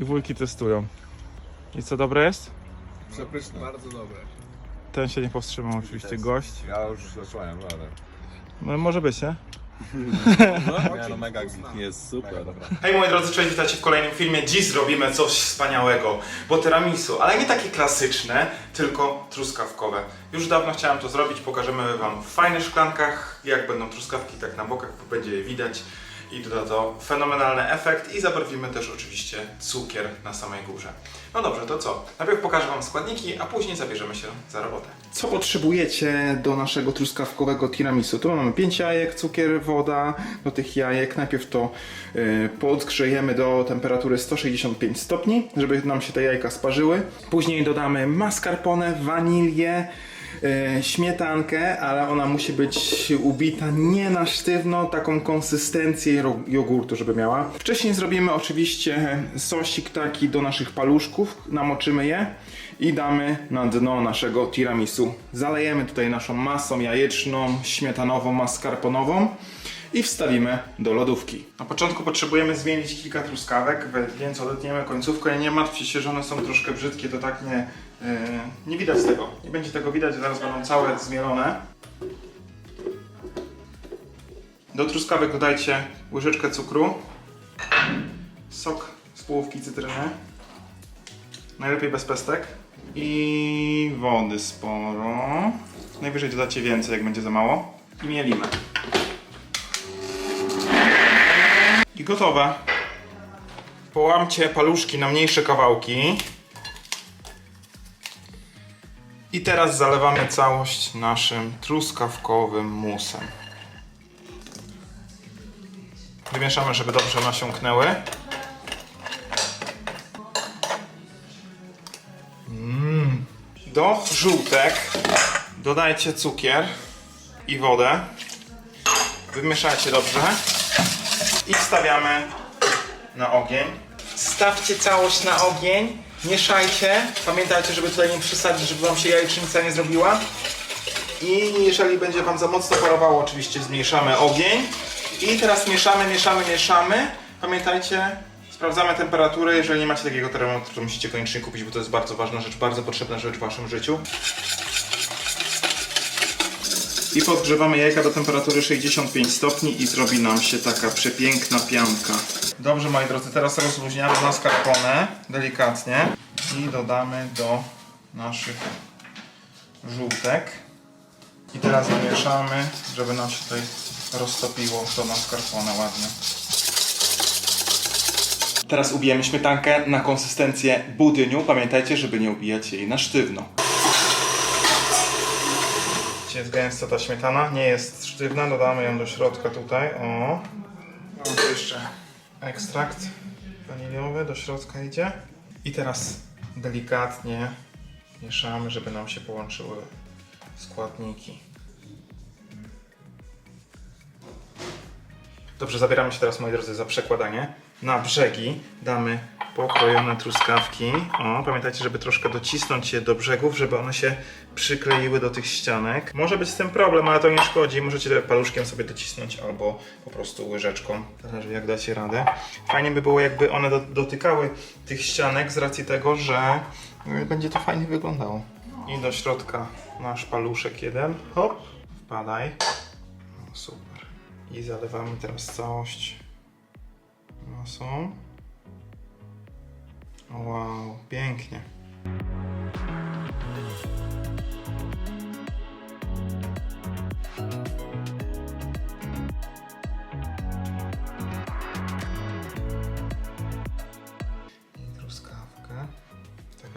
i wujki testują. I co, dobre jest? Przepyszne. Bardzo dobre. Ten się nie powstrzymał oczywiście, gość. Ja już zasłaniam, ale... No może być, nie? Nie, no mega jest super. Hej moi drodzy, cześć, witajcie w kolejnym filmie. Dziś zrobimy coś wspaniałego, bo tiramisu, ale nie takie klasyczne, tylko truskawkowe. Już dawno chciałem to zrobić, pokażemy wam w fajnych szklankach, jak będą truskawki, tak na bokach będzie je widać i doda to fenomenalny efekt i zabarwimy też oczywiście cukier na samej górze. No dobrze, to co? Najpierw pokażę wam składniki, a później zabierzemy się za robotę. Co potrzebujecie do naszego truskawkowego tiramisu? Tu mamy 5 jajek, cukier, woda. Do tych jajek najpierw to yy, podgrzejemy do temperatury 165 stopni, żeby nam się te jajka sparzyły. Później dodamy mascarpone, wanilię, yy, śmietankę, ale ona musi być ubita nie na sztywno, taką konsystencję jogurtu, żeby miała. Wcześniej zrobimy oczywiście sosik taki do naszych paluszków, namoczymy je i damy na dno naszego tiramisu. Zalejemy tutaj naszą masą jajeczną, śmietanową, mascarponową i wstawimy do lodówki. Na początku potrzebujemy zmienić kilka truskawek, więc odetniemy końcówkę. Nie martwcie się, że one są troszkę brzydkie, to tak nie, yy, nie widać tego. Nie będzie tego widać, zaraz będą całe zmielone. Do truskawek dodajcie łyżeczkę cukru, sok z połówki cytryny, najlepiej bez pestek i wody sporo. Najwyżej dodacie więcej, jak będzie za mało. I mielimy. Gotowe. Połamcie paluszki na mniejsze kawałki. I teraz zalewamy całość naszym truskawkowym musem. Wymieszamy, żeby dobrze nasiąknęły. Mm. Do żółtek dodajcie cukier i wodę. Wymieszajcie dobrze i wstawiamy na ogień. Stawcie całość na ogień, mieszajcie. Pamiętajcie, żeby tutaj nie przesadzić, żeby wam się jajecznica nie zrobiła. I jeżeli będzie wam za mocno parowało, oczywiście zmniejszamy ogień. I teraz mieszamy, mieszamy, mieszamy. Pamiętajcie, sprawdzamy temperaturę. Jeżeli nie macie takiego termometru, to musicie koniecznie kupić, bo to jest bardzo ważna rzecz, bardzo potrzebna rzecz w waszym życiu. I podgrzewamy jajka do temperatury 65 stopni i zrobi nam się taka przepiękna pianka. Dobrze moi drodzy, teraz rozluźniamy mascarpone delikatnie i dodamy do naszych żółtek. I teraz zamieszamy, żeby nam się tutaj roztopiło to mascarpone ładnie. Teraz ubijemy śmietankę na konsystencję budyniu. Pamiętajcie, żeby nie ubijać jej na sztywno. Jest gęsta ta śmietana, nie jest sztywna, dodamy ją do środka tutaj, o. Tu jeszcze ekstrakt waniliowy, do środka idzie. I teraz delikatnie mieszamy, żeby nam się połączyły składniki. Dobrze, zabieramy się teraz, moi drodzy, za przekładanie. Na brzegi damy pokrojone truskawki. O, pamiętajcie, żeby troszkę docisnąć je do brzegów, żeby one się przykleiły do tych ścianek. Może być z tym problem, ale to nie szkodzi. Możecie paluszkiem sobie docisnąć albo po prostu łyżeczką. Zależy jak dacie radę. Fajnie by było, jakby one do, dotykały tych ścianek z racji tego, że y, będzie to fajnie wyglądało. I do środka nasz paluszek jeden. Hop, wpadaj. O, super. I zalewamy teraz całość masą. Wow, pięknie.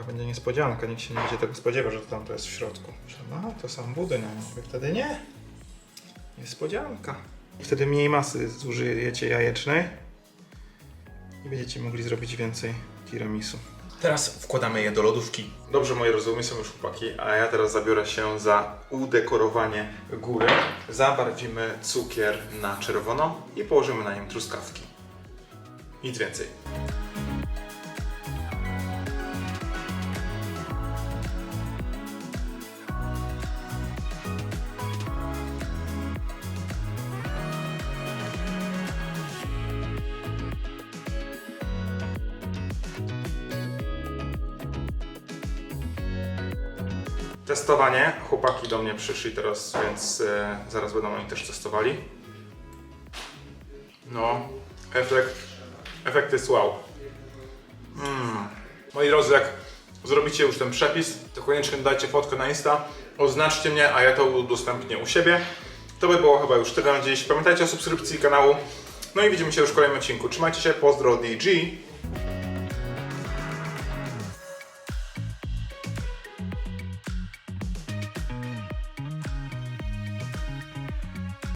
Będzie niespodzianka, nikt się nie będzie tego spodziewał, że to tam to jest w środku. No, to sam wy wtedy nie. Niespodzianka. Wtedy mniej masy zużyjecie jajecznej i będziecie mogli zrobić więcej tiramisu. Teraz wkładamy je do lodówki. Dobrze, moje rozumy są już chłopaki, a ja teraz zabiorę się za udekorowanie góry. Zabarwimy cukier na czerwono i położymy na nim truskawki. Nic więcej. Testowanie. Chłopaki do mnie przyszli teraz, więc e, zaraz będą oni też testowali. No, efekt, efekt jest wow. Mm. Moi drodzy, jak zrobicie już ten przepis, to koniecznie dajcie fotkę na Insta, oznaczcie mnie, a ja to udostępnię u siebie. To by było chyba już tyle na dziś. Pamiętajcie o subskrypcji kanału. No i widzimy się już w kolejnym odcinku. Trzymajcie się, pozdro DG.